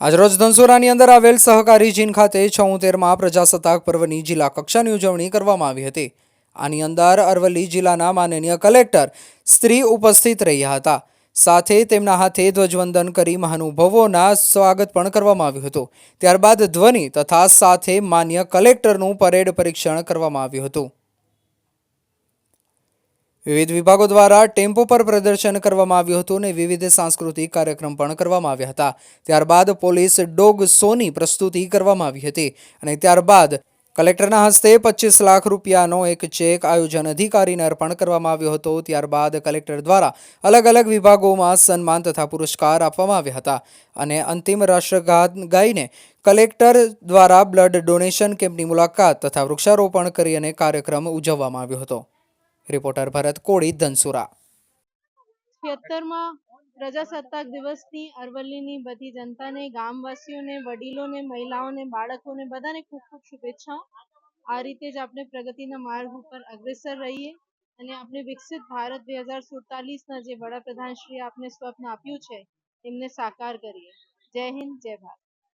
આજરોજ ધનસુરાની અંદર આવેલ સહકારી જીન ખાતે છોતેરમાં પ્રજાસત્તાક પર્વની જિલ્લા કક્ષાની ઉજવણી કરવામાં આવી હતી. આની અંદર અરવલ્લી જિલ્લાના માનનીય કલેક્ટર સ્ત્રી ઉપસ્થિત રહ્યા હતા. સાથે તેમના હાથે ધ્વજવંદન કરી મહાનુભાવોના સ્વાગત પણ કરવામાં આવ્યું હતું. ત્યારબાદ ધ્વનિ તથા સાથે માન્ય કલેક્ટરનું પરેડ પરીક્ષણ કરવામાં આવ્યું હતું. વિવિધ વિભાગો દ્વારા ટેમ્પો પર પ્રદર્શન કરવામાં આવ્યું હતું અને વિવિધ સાંસ્કૃતિક કાર્યક્રમ પણ કરવામાં આવ્યા હતા. ત્યારબાદ પોલીસ ડોગ શોની પ્રસ્તુતિ કરવામાં આવી હતી અને ત્યારબાદ કલેક્ટરના હસ્તે પચીસ લાખ રૂપિયાનો એક ચેક આયોજન અધિકારીને અર્પણ કરવામાં આવ્યો હતો. ત્યારબાદ કલેક્ટર દ્વારા અલગ અલગ વિભાગોમાં સન્માન તથા પુરસ્કાર આપવામાં આવ્યા હતા અને અંતિમ રાષ્ટ્રગાન ગાઈને કલેક્ટર દ્વારા બ્લડ ડોનેશન કેમ્પની મુલાકાત તથા વૃક્ષારોપણ કરી અને કાર્યક્રમ ઉજવવામાં આવ્યો હતો. રિપોર્ટર ભરત કોળી, ધનસુરા. પ્રજાસત્તાક દિવસની અરવલ્લીની બધી જનતાને, ગામવાસીઓને, વડીલોને, મહિલાઓને, બાળકોને બધાને ખૂબ ખૂબ શુભેચ્છાઓ. આ રીતે જ આપણે પ્રગતિના માર્ગ ઉપર અગ્રેસર રહીએ અને આપણે વિકસિત ભારત બે હજાર સુડતાલીસના જે વડાપ્રધાનશ્રીએ આપને સ્વપ્ન આપ્યું છે, એમને સાકાર કરીએ. જય હિન્દ, જય ભારત.